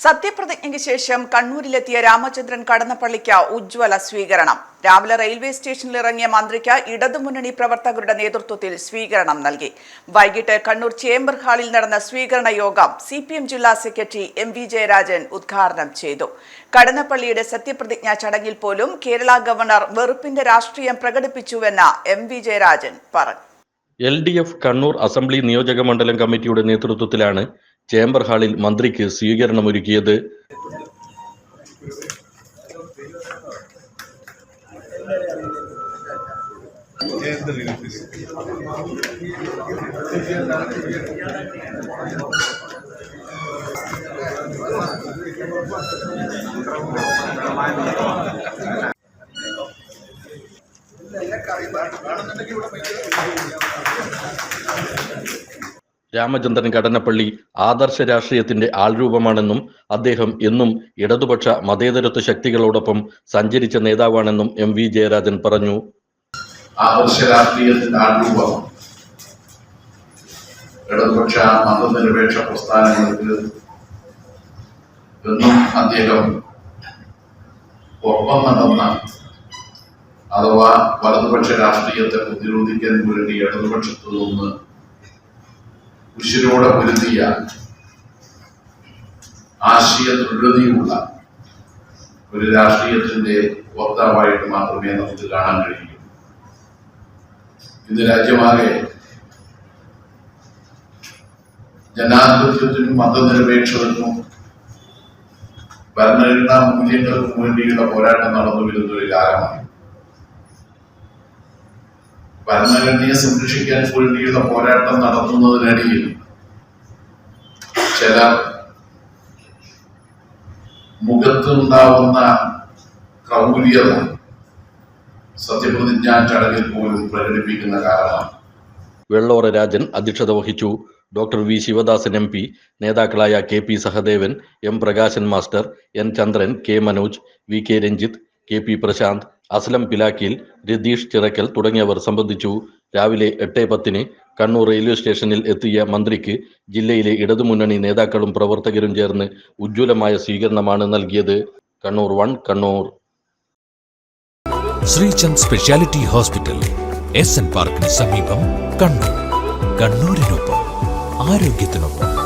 സത്യപ്രതിജ്ഞയ്ക്ക് ശേഷം കണ്ണൂരിലെത്തിയ രാമചന്ദ്രൻ കടന്നപ്പള്ളിക്ക് ഉജ്ജ്വല സ്വീകരണം. രാവിലെ റെയിൽവേ സ്റ്റേഷനിൽ ഇറങ്ങിയ മന്ത്രിക്ക് ഇടതുമുന്നണി പ്രവർത്തകരുടെ നേതൃത്വത്തിൽ സ്വീകരണം നൽകി. വൈകിട്ട് കണ്ണൂർ ചേംബർ ഹാളിൽ നടന്ന സ്വീകരണ യോഗം സി പി എം ജില്ലാ സെക്രട്ടറി എം വി ജയരാജൻ ഉദ്ഘാടനം ചെയ്തു. കടന്നപ്പള്ളിയുടെ സത്യപ്രതിജ്ഞ ചടങ്ങിൽ പോലും കേരള ഗവർണർ വെറുപ്പിന്റെ രാഷ്ട്രീയം പ്രകടിപ്പിച്ചുവെന്ന് എം വി ജയരാജൻ പറഞ്ഞു. L D F Kannur assembly നിയോജക മണ്ഡലം കമ്മിറ്റിയുടെ നേതൃത്വത്തിലാണ് ചേംബർ ഹാളിൽ മന്ത്രിക്ക് സ്വീകരണമൊരുക്കിയത് രാമചന്ദ്രൻ കടന്നപ്പള്ളി ആദർശ രാഷ്ട്രീയത്തിന്റെ ആൾരൂപമാണെന്നും അദ്ദേഹം എന്നും ഇടതുപക്ഷ മതേതരത്വ ശക്തികളോടൊപ്പം സഞ്ചരിച്ച നേതാവാണെന്നും എം വി ജയരാജൻ പറഞ്ഞു. ആദർശ രാഷ്ട്രീയത്തിന്റെ ആൾരൂപം. ഇടതുപക്ഷ മതനിരപേക്ഷ പ്രസ്ഥാനങ്ങൾക്ക് എന്നും അദ്ദേഹം ഒപ്പം നടന്ന അഥവാ വലതുപക്ഷ രാഷ്ട്രീയത്തെ പ്രതിരോധിക്കാൻ വേണ്ടി ഇടതുപക്ഷത്തു നിന്ന് ഉശിരോടെ പൊരുതിയ ആശയ ദൃഢതയുമുള്ള ഒരു രാഷ്ട്രീയത്തിന്റെ വക്താവായിട്ട് മാത്രമേ നമുക്ക് കാണാൻ കഴിയൂ. ഇന്ന് രാജ്യമാകെ ജനാധിപത്യത്തിനും മതനിരപേക്ഷതക്കും ഭരണഘടനാ മൂല്യങ്ങൾക്കും വേണ്ടിയുള്ള പോരാട്ടം നടന്നു വരുന്ന ഒരു കാലമാണ്. ഭരണഘടനയെ സംരക്ഷിക്കാൻ വേണ്ടിയുള്ള പോരാട്ടം നടത്തുന്നതിനിടയിൽ ചില മുഖത്തുണ്ടാവുന്ന ക്രൗര്യത സത്യപ്രതിജ്ഞാ ചടങ്ങിൽ പോലും പ്രകടിപ്പിക്കുന്ന കാലമാണ്. വെള്ളോറ രാജൻ അധ്യക്ഷത വഹിച്ചു. Doctor V Sivadasan M P നേതാക്കളായ K P Sahadevan M Prakashan master N Chandran K Manoj V K Ranjith K P Prashanth Aslam Pilakkil Ratheesh Chirakkal തുടങ്ങിയവർ സംബന്ധിച്ചു രാവിലെ എട്ട് പത്തിന് കണ്ണൂർ റെയിൽവേ സ്റ്റേഷനിൽ എത്തിയ മന്ത്രിക്ക് ജില്ലയിലെ ഇടതുമുന്നണി നേതാക്കളും പ്രവർത്തകരും ചേർന്ന് ഉജ്ജ്വലമായ സ്വീകരണമാണ് നൽകിയത്. Kannur one Kannur. Sreechand speciality hospital S N പാർക്കിന് സമീപം കണ്ണൂർ. കണ്ണൂരിനൊപ്പം ആരോഗ്യത്തിനൊപ്പം.